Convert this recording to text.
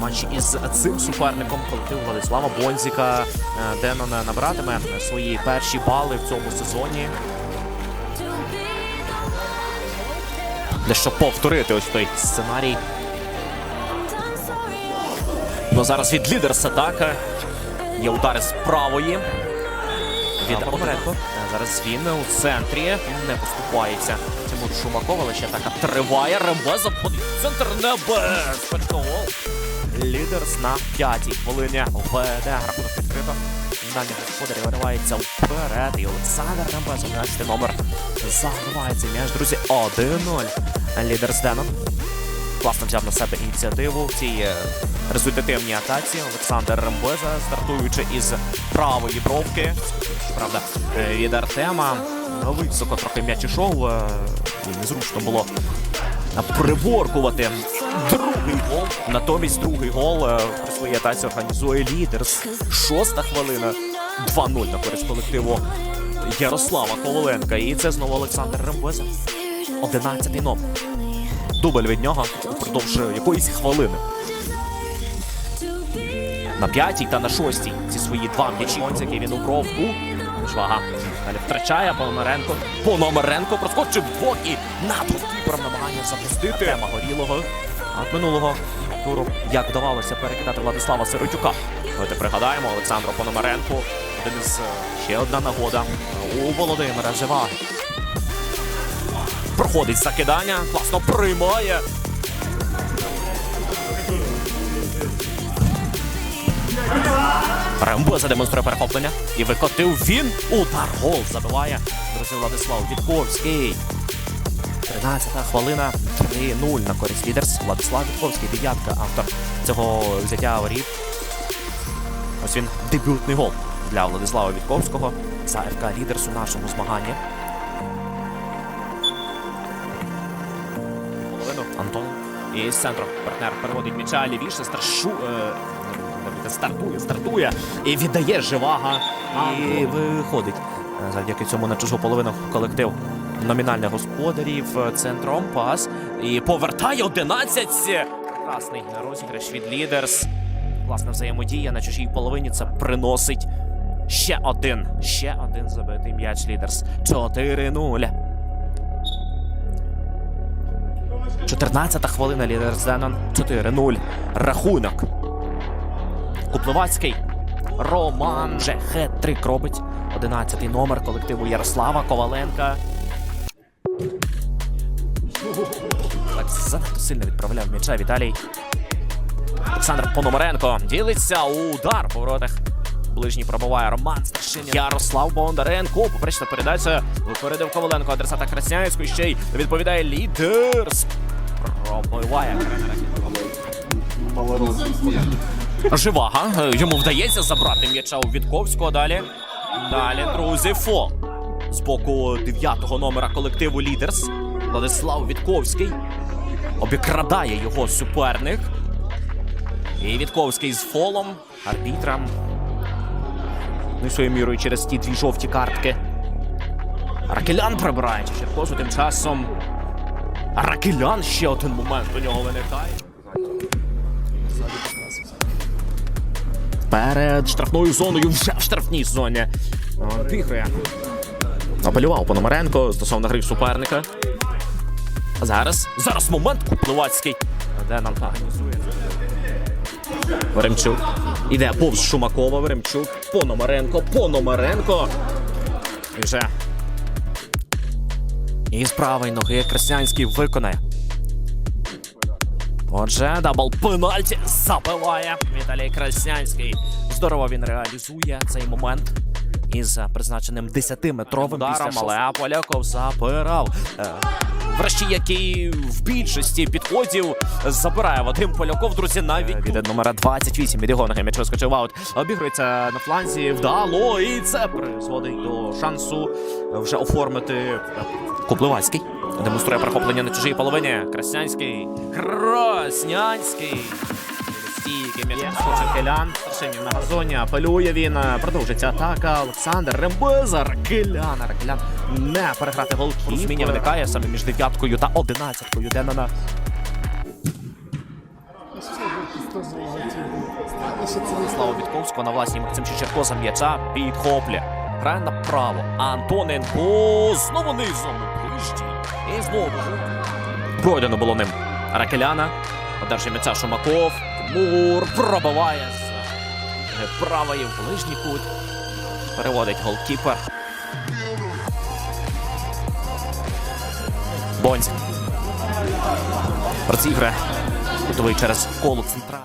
Матч із цим суперником колектив Владислава Бонзіка е, Денон набиратиме свої перші бали в цьому сезоні. Для щоб повторити ось той сценарій. Ну зараз від лідерс атака. Є удари з правої. Від Пономаренко. Е, Зараз він у центрі. Не поступається. Тимур Шумаков, але ще атака триває. Рембе заходить в центр. Гол. Лідерс на п'ятій хвилині веде рахунок відкрито. Далі господарі виривається вперед. І Олександр Рембе, 11 номер. Загривається м'яч, друзі. 1-0. Лідерс Денон. Класно взяв на себе ініціативу в цій е, результативній атаці. Олександр Рембеза, стартуючи із правої бровки. Правда, е, від Артема високо трохи м'яч ішов. е, незручно було приборкувати другий гол. Натомість другий гол при своїй атаці організує лідерс. Шоста хвилина. 2-0 на користь колективу Ярослава Коваленка. І це знову Олександр Рембеза. 11-й номер. Дубль від нього упродовж якоїсь хвилини. На п'ятій та на шостій ці свої два м'ячі. Концяки він у бровку. Швага. Далі втрачає Пономаренко. Пономаренко проскочив в боки над голкіпером намагання запустити Тема горілого. А минулого туру як вдавалося перекидати Владислава Сиротюка. Давайте пригадаємо Олександру Пономаренку. Один із е, ще одна нагода у Володимира Жива. Проходить закидання, класно приймає. Рембо задемонструє перехоплення. І викотив він. Удар гол забиває. Друзі Владислав Вітковський. 13-та хвилина 3-0 на користь лідерс. Владислав Вітковський, дев'ятка, автор цього взяття воріт. Ось він дебютний гол для Владислава Вітковського за ФК Лідерс у нашому змаганні. І з центру партнер переводить м'яча лівіше, страшу, е, стартує, стартує і віддає живага. І виходить. Е, Завдяки цьому на чужу половину колектив номінальних господарів е, центром пас. І повертає 11. Прекрасний розіграш від лідерс. Класна взаємодія на чужій половині. Це приносить ще один. Ще один забитий м'яч лідерс. 4-0. 14 хвилина лідер Зенон 4-0. Рахунок. Куплевацький. Роман вже хет-трик робить. 11-й номер колективу Ярослава Коваленка. Занадто сильно відправляв м'яча Віталій. Олександр Пономаренко ділиться удар по воротах. Ближній пробуває Роман Старшинін. Ярослав Бондаренко. Поперечна передача. Випередив Коваленко. Адресата Красняївської ще й відповідає лідерс. Пробиває Живага. Йому вдається забрати м'яча у Вітковського. Далі. Далі, друзі, фол. З боку 9-го номера колективу Лідерс. Владислав Вітковський. Обікрадає його суперник. І Вітковський з фолом. Арбітрам. Ну мірою через ті дві жовті картки. Ракелян прибирає Черкозу тим часом. Ракелян ще один момент у нього виникає. Перед штрафною зоною вже в штрафній зоні. Обігрує. Апелював Пономаренко стосовно гри суперника. А зараз. Зараз момент Купливацький. Де нам організує. Веремчук. Іде повз Шумакова. Веремчук. Пономаренко. Пономаренко. І вже. І з правої ноги Краснянський виконає. Отже, дабл пенальті забиває Віталій Краснянський. Здорово він реалізує цей момент із призначеним 10-метровим ударом, але Поляков запирав. Е, Врешті, який в більшості підходів забирає Вадим Поляков, друзі, навіть від номера 28 від його ноги м'яч вискочив аут. Обігрується на фланзі, вдало, і це призводить до шансу вже оформити е, Купливацький. Демонструє перехоплення на чужій половині. Краснянський. Краснянський. стійки. М'яч скочив Старшинів на газоні. Апелює він. Продовжиться атака. Олександр Рембеза. Ракелян. Ракелян не переграти гол. Розуміння виникає саме між дев'яткою та одинадцяткою. Де на Слава Вітковського на власній Максим Чечерко за м'яча підхоплює. Грає направо. Антоненко знову низом. Ближчі. І знову. Пройдено було ним. Ракеляна. Одержує м'яча Шумаков. Мур пробиває з правої в ближній кут. Переводить голкіпер. Бонзь. Розіграє. Готовий через коло централь.